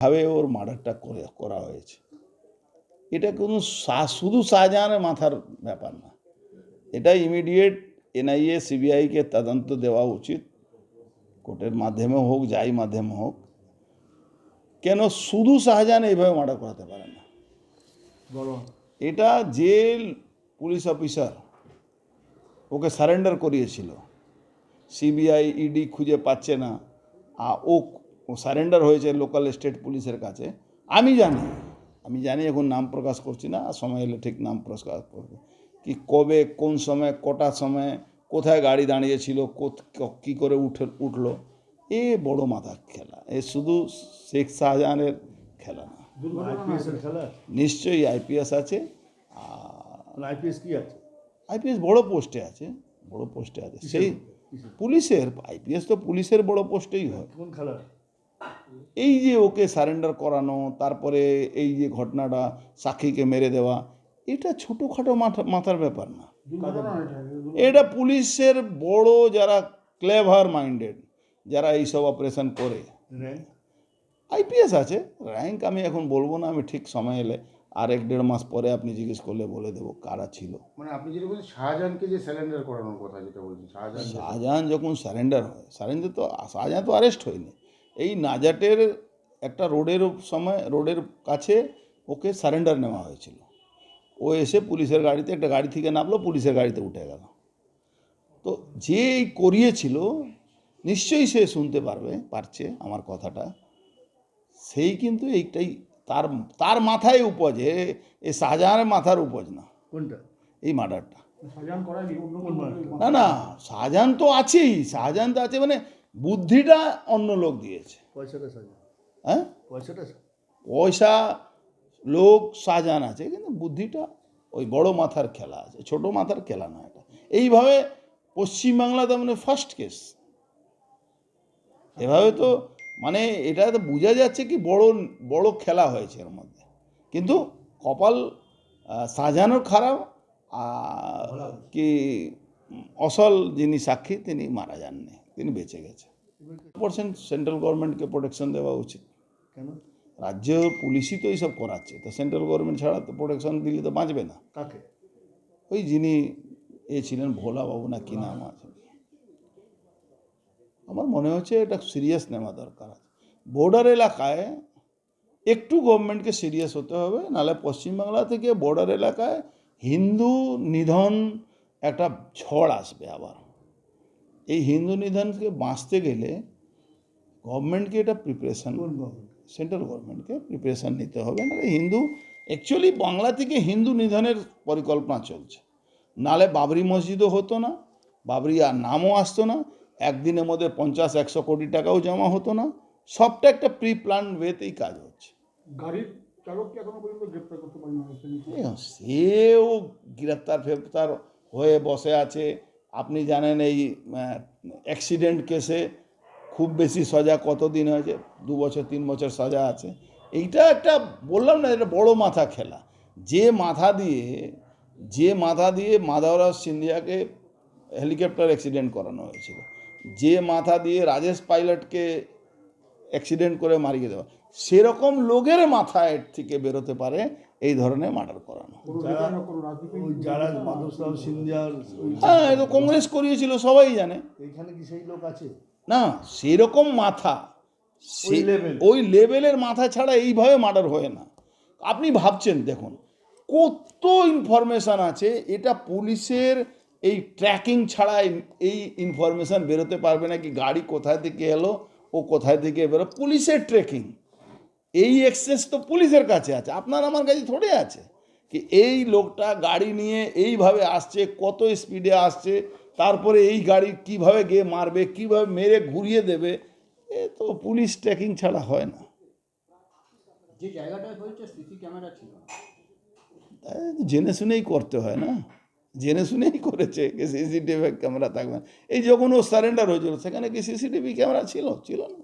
ভাবে ওর মার্ডারটা করে করা হয়েছে। এটা কোনো শুধু শাহজাহানের মাথার ব্যাপার না। এটা ইমিডিয়েট এনআইএ সিবিআইকে তদন্ত দেওয়া উচিত। কোর্টের মাধ্যমে হোক যাই মাধ্যমে হোক। কেন শুধু শাহজাহান এইভাবে মার্ডার করাতে পারে না? এটা যে পুলিশ অফিসার ওকে সারেন্ডার করিয়েছিল। সিবিআই ইডি খুঁজে পাচ্ছে না। আর ও সারেন্ডার হয়েছে লোকাল স্টেট পুলিশের কাছে আমি জানি আমি জানি এখন নাম প্রকাশ করছি না আর সময় এলে ঠিক নাম প্রকাশ করবে। কি কবে কোন সময় কটা সময় কোথায় গাড়ি দাঁড়িয়েছিল কী করে উঠে উঠল এ বড় মাথার খেলা এ শুধু শেখ শাহজাহানের খেলা না। নিশ্চয়ই আইপিএস আছে আর আইপিএস কি আছে? আইপিএস বড় পোস্টে আছে বড় পোস্টে আছে সেই পুলিশের আইপিএস তো পুলিশের বড় পোস্টেই হয়। কোন খেলা এই যে ওকে সারেন্ডার করানো তারপরে এই যে ঘটনাটা সাক্ষীকে মেরে দেওয়া এটা ছোটোখাটো মাথা মাথার ব্যাপার না। এটা পুলিশের বড় যারা ক্লেভার মাইন্ডেড যারা এইসব অপারেশন করে। আইপিএস আছে র্যাঙ্ক আমি এখন বলব না আমি ঠিক সময় এলে আর এক দেড় মাস পরে আপনি জিজ্ঞেস করলে বলে দেবো কারা ছিল। মানে আপনি যেটা বলছেন শাহজাহানকে যে স্যালেন্ডার করানোর কথা যেটা বলছেন শাহজাহান শাহজাহান যখন সারেন্ডার হয় সারেন্ডার তো শাহজাহান তো অ্যারেস্ট হয়নি। এই নাজাটের একটা রোডের সময় রোডের কাছে ওকে সারেন্ডার নেওয়া হয়েছিল। ও এসে পুলিশের গাড়িতে একটা গাড়ি থেকে নামলো পুলিশের গাড়িতে উঠে গেল। তো যে এই করিয়েছিল নিশ্চয়ই সে শুনতে পারবে পারছে আমার কথাটা। সেই কিন্তু এইটাই তার তার মাথায় উপজ এ এ শাহজাহানের মাথার উপজ না। কোনটা? এই মার্ডারটা। না না শাহজাহান তো আছেই শাহজাহান তো আছে মানে বুদ্ধিটা অন্য লোক দিয়েছে। পয়সাটা হ্যাঁ? পয়সাটা পয়সা লোক শাহজাহান আছে কিন্তু বুদ্ধিটা ওই বড় মাথার খেলা আছে ছোট মাথার খেলা না এটা। এইভাবে পশ্চিমবাংলাতে মানে ফার্স্ট কেস এভাবে তো মানে এটা তো বোঝা যাচ্ছে কি বড় বড় খেলা হয়েছে এর মধ্যে। কিন্তু কপাল শাহজাহানও খারাপ আর কি অসল যিনি সাক্ষী তিনি মারা যাননি তিনি বেঁচে গেছে পার্সেন্ট সেন্ট্রাল গভর্নমেন্টকে প্রোটেকশন দেওয়া উচিত। কেন? রাজ্য পুলিশই তো এইসব করাচ্ছে। তো সেন্ট্রাল গভর্নমেন্ট ছাড়া তো প্রোটেকশন দিলে তো বাঁচবে না। কাকে? ওই যিনি এ ছিলেন ভোলাবাবু না কি নাম আছে? আমার মনে হচ্ছে এটা সিরিয়াস নেওয়া দরকার আছে। বর্ডার এলাকায় একটু গভর্নমেন্টকে সিরিয়াস হতে হবে নাহলে পশ্চিমবাংলা থেকে বর্ডার এলাকায় হিন্দু নিধন একটা ঝড় আসবে আবার। এই হিন্দু নিধনকে বাঁচতে গেলে গভর্নমেন্টকে এটা প্রিপারেশন সেন্ট্রাল গভর্নমেন্টকে প্রিপারেশান নিতে হবে। নাহলে হিন্দু অ্যাকচুয়ালি বাংলা থেকে হিন্দু নিধনের পরিকল্পনা চলছে। নালে বাবরি মসজিদও হতো না বাবরি আর নামও আসতো না একদিনের মধ্যে পঞ্চাশ একশো কোটি টাকাও জমা হতো না। সবটা একটা প্রি প্ল্যান ওয়েতেই কাজ হচ্ছে। গাড়ির চালককে এখনও পর্যন্ত গ্রেপ্তার করতে পারেনি সেও গ্রেপ্তার ফেপ্তার হয়ে বসে আছে আপনি জানেন এই অ্যাক্সিডেন্ট কেসে খুব বেশি সাজা কতদিন হয়েছে? দু বছর, তিন বছর সাজা আছে। এইটা একটা বললাম না, এটা বড় মাথা খেলা। যে মাথা দিয়ে, যে মাথা দিয়ে মাধবরাজ সিন্ধিয়াকে হেলিকপ্টার অ্যাক্সিডেন্ট করানো হয়েছিল, যে মাথা দিয়ে রাজেশ পাইলটকে অ্যাক্সিডেন্ট করে মারিয়ে দেওয়া, সেরকম লোকের মাথায় থেকে বেরোতে পারে এই ধরনের মার্ডার করানো। হ্যাঁ কংগ্রেস করিয়েছিল সবাই জানে। এইখানে কি সেই লোক আছে? না সেরকম মাথা। ওই লেভেলের মাথা ছাড়া এইভাবে মার্ডার হয় না। আপনি ভাবছেন দেখুন কত ইনফরমেশান আছে এটা পুলিশের এই ট্র্যাকিং ছাড়া এই- এই ইনফরমেশান বেরোতে পারবে না কি গাড়ি কোথায় থেকে এলো ও কোথায় থেকে বেরো পুলিশের ট্রেকিং এই এক্সেস তো পুলিশের কাছে আছে আপনার আমার কাছে থোড়ে আছে কি এই লোকটা গাড়ি নিয়ে এইভাবে আসছে কত স্পিডে আসছে তারপরে এই গাড়ি কীভাবে গিয়ে মারবে কীভাবে মেরে ঘুরিয়ে দেবে এ তো পুলিশ ট্র্যাকিং ছাড়া হয় না। যে জায়গাটায় হয়েছে সিসি ক্যামেরা ছিল। জেনে শুনেই করতে হয় না জেনে শুনেই করেছে কি সিসিটিভি ক্যামেরা থাকবে না। এই যখন ও সারেন্ডার হয়েছিল সেখানে কি সিসিটিভি ক্যামেরা ছিল? ছিল না।